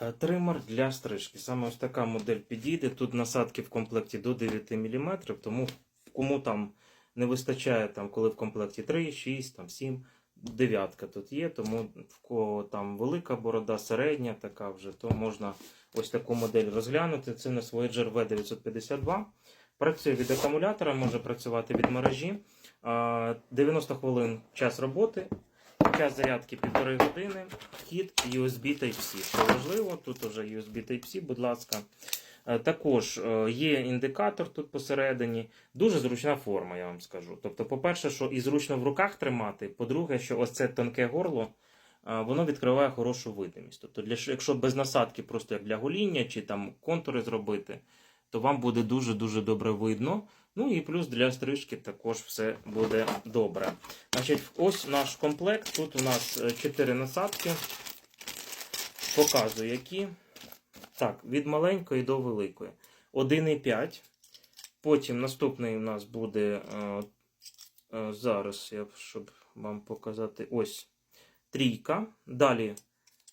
Е, Тример для стрижки. Саме ось така модель підійде. Тут насадки в комплекті до 9 мм, тому кому там не вистачає, там, коли в комплекті 3, 6, там, 7, дев'ятка тут є, тому в кого там велика борода, середня така вже, то можна ось таку модель розглянути. Це у нас Voyager V952. Працює від акумулятора, може працювати від мережі. А, 90 хвилин час роботи, час зарядки 1,5 години, вхід USB Type-C. Що важливо, тут вже USB Type-C, будь ласка. Е, Також е, є індикатор тут посередині. Дуже зручна форма, я вам скажу. Тобто, по-перше, що і зручно в руках тримати. По-друге, що ось це тонке горло, е, воно відкриває хорошу видимість. Тобто, якщо без насадки, просто як для гоління чи там контури зробити, то вам буде дуже-дуже добре видно. Ну і плюс для стрижки також все буде добре. Значить, ось наш комплект. Тут у нас 4 насадки. Показую, які. Так, від маленької до великої. 1,5. Потім наступний у нас буде. е, е, зараз, я, щоб вам показати, ось трійка. Далі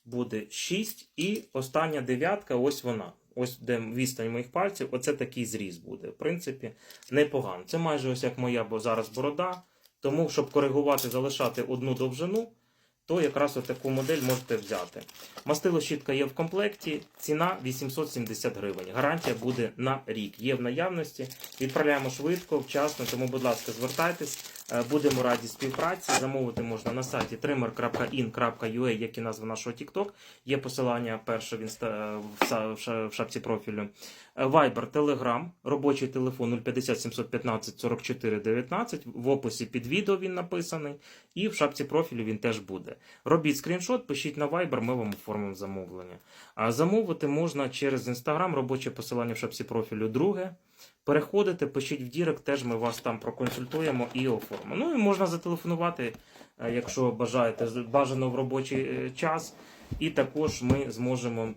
буде 6. І остання дев'ятка, ось вона. Ось де відстань моїх пальців, оце такий зріз буде. В принципі, непогано. Це майже ось як моя бо зараз борода. Тому, щоб коригувати, залишати одну довжину, то якраз таку модель можете взяти. Мастило щітка є в комплекті, ціна 870 гривень. Гарантія буде на рік. Є в наявності. Відправляємо швидко, вчасно, тому, будь ласка, звертайтесь. Е, Будемо раді співпраці. Замовити можна на сайті trimmer.in.ua, як і назва нашого TikTok. Є посилання перше в, інста... ша- в шапці профілю. Е, Viber, Telegram, робочий телефон 050 715 44 19. В описі під відео він написаний. І в шапці профілю він теж буде. Робіть скріншот, пишіть на Viber, ми вам оформимо замовлення. А замовити можна через Instagram, робоче посилання в шапці профілю друге. Переходите, пишіть в Дірект, теж ми вас там проконсультуємо і оформимо. Ну і можна зателефонувати, е, якщо бажаєте, бажано в робочий е, час. І також ми зможемо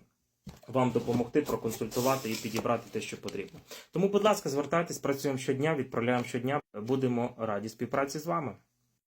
вам допомогти, проконсультувати і підібрати те, що потрібно. Тому, будь ласка, звертайтесь, працюємо щодня, відправляємо щодня. Будемо раді співпраці з вами.